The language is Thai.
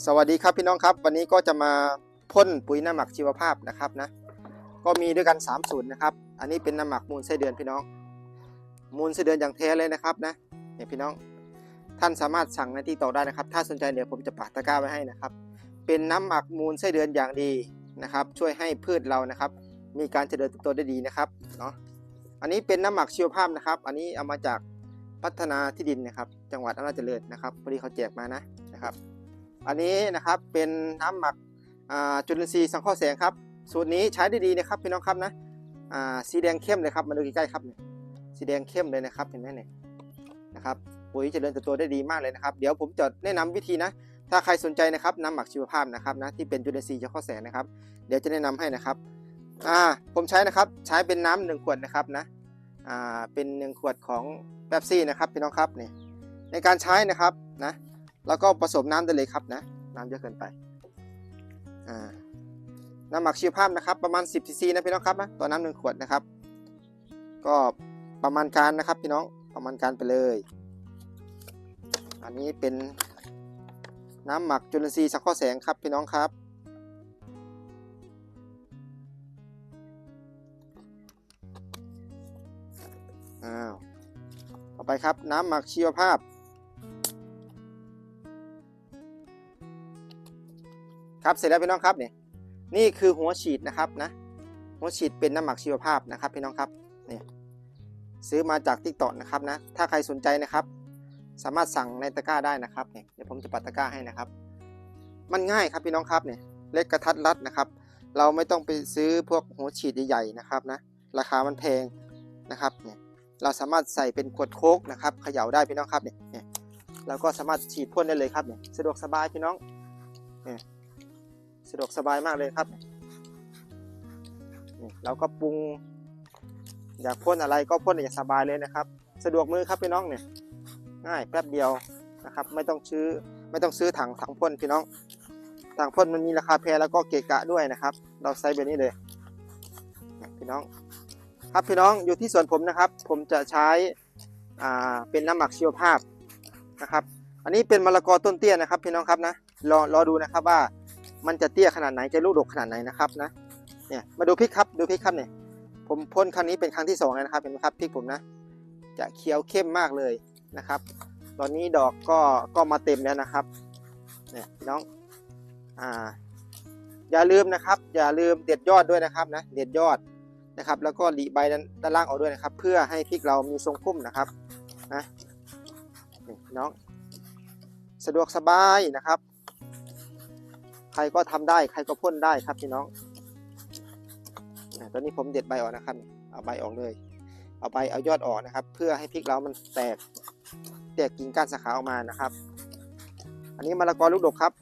สวัสดีครับพี่น้องครับ วันนี้ก็จะมาพ่นปุ๋ยน้ำหมักชีวภาพนะครับนะก็มีด้วยกัน3สูตรนะครับอันนี้เป็นน้ำหมักมูลไส้เดือนพี่น้อง มูลไส้เดือนอย่างแท้เลยนะครับนะเนี่ยพี่น้องท่านสามารถสั่งในที่ต่อได้นะครับ ถ้าสนใจเดี๋ยวผมจะปักตะกร้าไว้ให้นะครับ เป็นน้ำหมักมูลไส้เดือนอย่างดีนะครับ ช่วยให้พืชเรานะครับ มีการเจริญเติบโตได้ดีนะครับเนาะอันนี้เป็นน้ำหมักชีวภาพนะครับ อันนี้เอามาจากพัฒนาที่ดินนะครับ จังหวัดอำนาจเจริญนะครับพอดีเขาแจกมานะนะครับ อันนี้นะครับเป็นน้ำหมักจุลินทรีย์สังเคราะห์แสงครับ สูตรนี้ใช้ได้ดีนะครับพี่น้องครับนะสีแดงเข้มเลยครับมาดูใกล้ๆครับเนี่ยสีแดงเข้มเลยนะครับเห็นไหมเนี่ยนะครับปุ๋ยเจริญเติบโตได้ดีมากเลยนะครับเดี๋ยวผมจะแนะนำวิธีนะ ถ้าใครสนใจนะครับน้ำหมักชีวภาพนะครับนะที่เป็นจุลินทรีย์สังเคราะห์แสงนะครับ เดี๋ยวจะแนะนำให้นะครับอ่าผมใช้นะครับใช้เป็นน้ำหนึ่งขวดนะครับนะอ่าเป็นหนึ่งขวดของแป๊บซี่นะครับพี่น้องครับเนี่ยในการใช้นะครับนะ แล้วก็ผสมน้ำได้เลยครับนะ น้ำเยอะเกินไปน้ำหมักชีวภาพนะครับ ประมาณ 10ซีซีนะพี่น้องครับนะต่อน้ำหนึ่งขวดนะครับ ก็ประมาณการนะครับพี่น้องประมาณการไปเลย อันนี้เป็นน้ำหมักจุลินทรีย์สังเคราะห์แสงครับพี่น้องครับ อ้าว ต่อไปครับน้ำหมักชีวภาพ ครับเสร็จแล้วพี่น้องครับเนี่ยนี่คือหัวฉีดนะครับนะหัวฉีดเป็นน้ำหมักชีวภาพนะครับพี่น้องครับเนี่ยซื้อมาจากทิกตอกนะครับนะถ้าใครสนใจนะครับ สามารถสั่งในตะกร้าได้นะครับเนี่ยเดี๋ยวผมจะปัดตะกร้าให้นะครับ มันง่ายครับพี่น้องครับเนี่ยเล็กกระทัดรัดนะครับ เราไม่ต้องไปซื้อพวกหัวฉีดใหญ่ๆนะครับนะราคามันแพงนะครับเนี่ยเราสามารถใส่เป็นขวดโค้กนะครับเขย่าได้พี่น้องครับเนี่ยเนี่ยเราก็สามารถฉีดพ่นได้เลยครับเนี่ยสะดวกสบายพี่น้องเนี่ย สะดวกสบายมากเลยครับนี่เราก็ปรุง อยากพ่นอะไรก็พ่นอย่างสบายเลยนะครับ สะดวกมือครับพี่น้องเนี่ยง่ายแป๊บเดียวนะครับ ไม่ต้องซื้อไม่ต้องซื้อถังถังพ่นพี่น้องถังพ่นมันมีราคาแพงแล้วก็เกะกะด้วยนะครับ เราใช้แบบนี้เลยเนี่ยพี่น้อง ครับพี่น้องอยู่ที่สวนผมนะครับ ผมจะใช้อ่าเป็นน้ำหมักชีวภาพนะครับ อันนี้เป็นมะละกอต้นเตี้ยนะครับ พี่น้องครับนะรอรอดูนะครับว่า มันจะเตี้ยขนาดไหนจะลูกดกขนาดไหนนะครับนะเนี่ยมาดูพริกครับดูพริกครับเนี่ยผมพ่นครั้งนี้เป็นครั้งที่สองแล้วนะครับเห็นไหมครับพริกผมนะ จะเขียวเข้มมากเลยนะครับ ตอนนี้ดอกก็ก็มาเต็มแล้วนะครับเนี่ยน้องอ่าอย่าลืมนะครับ อย่าลืมเด็ดยอดด้วยนะครับนะเด็ดยอดนะครับ แล้วก็หลีใบด้านล่างออกด้วยนะครับ เพื่อให้พริกเรามีทรงพุ่มนะครับนะน้องสะดวกสบายนะครับ ใครก็ทำได้ ใครก็พ่นได้ครับพี่น้องตอนนี้ผมเด็ดใบออกนะครับ เอาใบออกเลย เอาใบเอายอดออกนะครับ เพื่อให้พริกเรามันแตก แตกกิ่งก้านสาขาออกมานะครับ อันนี้มะละกอลูกดกครับ